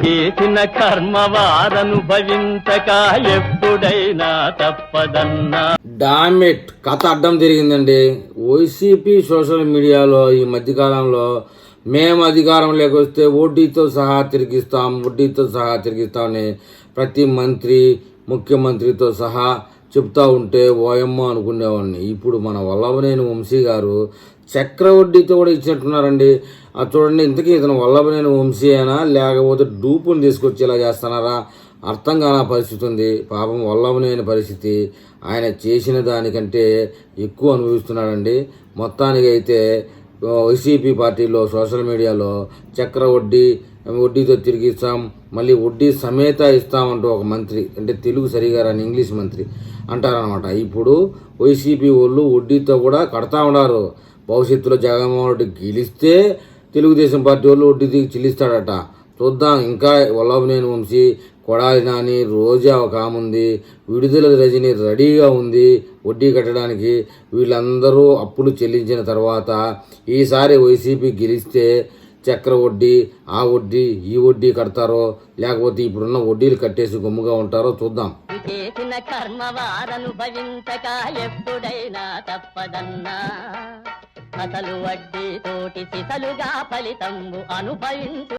చేసిన కర్మ వారనుభవించక ఎప్పుడైనా తప్పదన్నా. డామెట్ కథ అడ్డం తిరిగిందండి. వైసీపీ సోషల్ మీడియాలో ఈ మధ్యకాలంలో మేము అధికారం వస్తే వడ్డీతో సహా తిరిగిస్తాం వడ్డీతో సహా తిరిగిస్తామని ప్రతి మంత్రి ముఖ్యమంత్రితో సహా చెప్తా ఉంటే ఓయమ్మ అనుకునేవాడిని. ఇప్పుడు మన వల్లభనేని వంశీ గారు చక్రవడ్డీతో కూడా ఇచ్చినట్టున్నారండి. అది చూడండి ఇంతకీ ఇతను వల్లభనేని వంశీ అయినా లేకపోతే డూపుని తీసుకొచ్చి ఇలా చేస్తున్నారా? అర్థం కాని పరిస్థితి ఉంది. పాపం వల్లభనేని పరిస్థితి ఆయన చేసిన దానికంటే ఎక్కువ అనుభవిస్తున్నాడండి. మొత్తానికైతే వైసీపీ పార్టీలో సోషల్ మీడియాలో చక్ర వడ్డీ వడ్డీతో తిరిగి ఇస్తాం మళ్ళీ వడ్డీ సమేత ఇస్తామంటూ ఒక మంత్రి అంటే తెలుగు సరిగా రాని ఇంగ్లీష్ మంత్రి అంటారనమాట ఇప్పుడు వైసీపీ వాళ్ళు వడ్డీతో కూడా కడతా ఉన్నారు. భవిష్యత్తులో జగన్మోహన్ రెడ్డి గెలిస్తే తెలుగుదేశం పార్టీ వాళ్ళు వడ్డీ తిరిగి చెల్లిస్తాడట. చూద్దాం. ఇంకా వల్లభనేని వంశీ కొడాలి నాని రోజా ఒక ఆమె ఉంది. విడుదల రజని రెడీగా ఉంది వడ్డీ కట్టడానికి. వీళ్ళందరూ అప్పులు చెల్లించిన తర్వాత ఈసారి వైసీపీ గెలిస్తే చక్ర వడ్డీ ఆ వడ్డీ ఈ వడ్డీ కడతారో లేకపోతే ఇప్పుడున్న వడ్డీలు కట్టేసి గుమ్ముగా ఉంటారో చూద్దాం. చేసిన కర్మ వారనుభవించక ఎప్పుడైనా తప్పదన్నా. అసలు వడ్డీ తోటి సిసలుగా ఫలితంబు అనుభవించు